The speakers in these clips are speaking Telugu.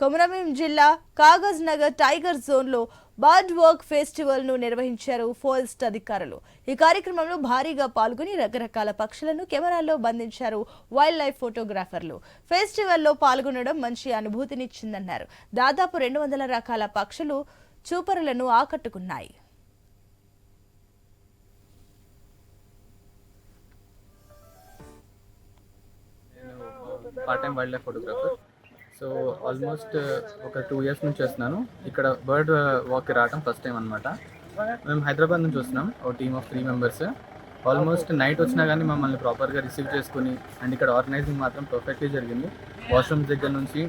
కొమరంభీం జిల్లా కాగజ్ నగర్ టైగర్ జోన్లో బర్డ్ వర్క్ ఫెస్టివల్ను నిర్వహించారు ఫారెస్ట్ అధికారులు. ఈ కార్యక్రమంలో భారీగా పాల్గొని రకరకాల పక్షులను కెమెరాల్లో బంధించారు వైల్డ్ లైఫ్ ఫోటోగ్రాఫర్లు ఫెస్టివల్లో పాల్గొనడం మంచి అనుభూతినిచ్చిందన్నారు. దాదాపు రెండు వందల రకాల పక్షులు చూపరులను ఆకట్టుకున్నాయి. Part time wildlife photographer. So almost uh, ఒక టూ ఇయర్స్ నుంచి వస్తున్నాను ఇక్కడ బర్డ్ uh, వాక్కి రావడం ఫస్ట్ టైం అనమాట మేము హైదరాబాద్ నుంచి వస్తున్నాం ఒక team of three members almost night వచ్చినా కానీ మమ్మల్ని ప్రాపర్గా రిసీవ్ చేసుకుని అండ్ ఇక్కడ ఆర్గనైజింగ్ మాత్రం పర్ఫెక్ట్లీ జరిగింది. వాష్రూమ్స్ దగ్గర నుంచి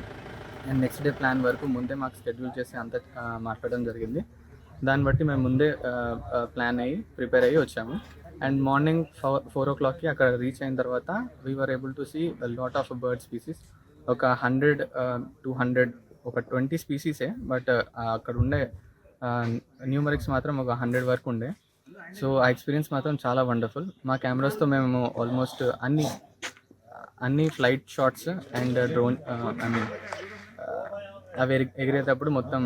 అండ్ నెక్స్ట్ డే ప్లాన్ వరకు ముందే మాకు షెడ్యూల్ చేసి అంత uh, మాట్లాడడం జరిగింది. దాన్ని బట్టి మేము ముందే ప్లాన్ అయ్యి ప్రిపేర్ అయ్యి వచ్చాము. అండ్ మార్నింగ్ ఫోర్ ఫోర్ ఓ క్లాక్కి అక్కడ రీచ్ అయిన తర్వాత we are able to see lot of bird species ఒక హండ్రెడ్ టూ హండ్రెడ్ ఒక ట్వంటీ స్పీసీసే బట్ అక్కడ ఉండే న్యూమరిక్స్ మాత్రం ఒక హండ్రెడ్ వరకు ఉండే సో ఆ ఎక్స్పీరియన్స్ మాత్రం చాలా వండర్ఫుల్. మా కెమెరాస్తో మేము ఆల్మోస్ట్ అన్ని అన్ని flight shots and drone I mean అవి ఎగిరేటప్పుడు మొత్తం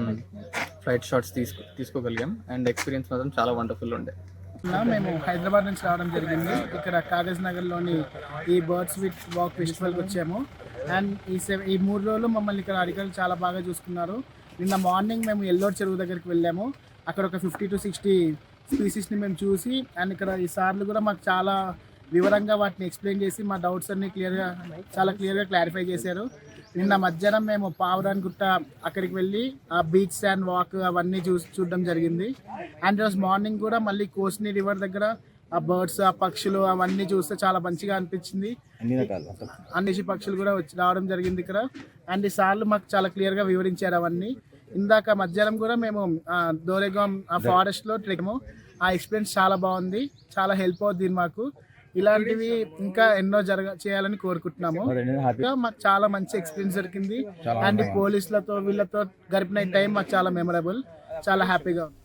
ఫ్లైట్ షాట్స్ తీసుకో తీసుకోగలిగాం. అండ్ ఎక్స్పీరియన్స్ మాత్రం చాలా వండర్ఫుల్ ఉండే. మేము హైదరాబాద్ నుంచి రావడం జరిగింది. ఇక్కడ కాగజ్ నగర్లోని ఈ బర్డ్స్ విత్ వాక్ ఫెస్టివల్కి వచ్చాము. అండ్ ఈ ఈ మూడు రోజులు మమ్మల్ని ఇక్కడ అధికారులు చాలా బాగా చూసుకున్నారు. నిన్న మార్నింగ్ మేము ఎల్లోర్ చెరువు దగ్గరికి వెళ్ళాము. అక్కడ ఒక ఫిఫ్టీ టు సిక్స్టీ స్పీసీస్ని మేము చూసి అండ్ ఇక్కడ ఈ సార్లు కూడా మాకు చాలా వివరంగా వాటిని ఎక్స్ప్లెయిన్ చేసి మా డౌట్స్ అన్ని క్లియర్గా చాలా క్లియర్గా క్లారిఫై చేశారు. నిన్న మధ్యాహ్నం మేము పావురాన్ గుట్ట అక్కడికి వెళ్ళి ఆ బీచ్ అండ్ వాక్ అవన్నీ చూ చూడడం జరిగింది. అండ్ రోజు మార్నింగ్ కూడా మళ్ళీ కోస్ని రివర్ దగ్గర ఆ బర్డ్స్ ఆ పక్షులు అవన్నీ చూస్తే చాలా మంచిగా అనిపించింది. అన్ని పక్షులు కూడా వచ్చి రావడం జరిగింది ఇక్కడ. అండ్ ఈ సార్లు మాకు చాలా క్లియర్గా వివరించారు అవన్నీ. ఇందాక మధ్యాహ్నం కూడా మేము దోరేగాం ఆ ఫారెస్ట్లో ట్రెక్ము ఆ ఎక్స్పీరియన్స్ చాలా బాగుంది. చాలా హెల్ప్ అవుతుంది మాకు. ఇలాంటివి ఇంకా ఎన్నో జరగ చేయాలని కోరుకుంటున్నాము. ఇంకా మాకు చాలా మంచి ఎక్స్పీరియన్స్ దొరికింది. అండ్ పోలీసులతో వీళ్ళతో గడిపిన టైం మాకు చాలా మెమరబుల్ చాలా హ్యాపీగా ఉంది.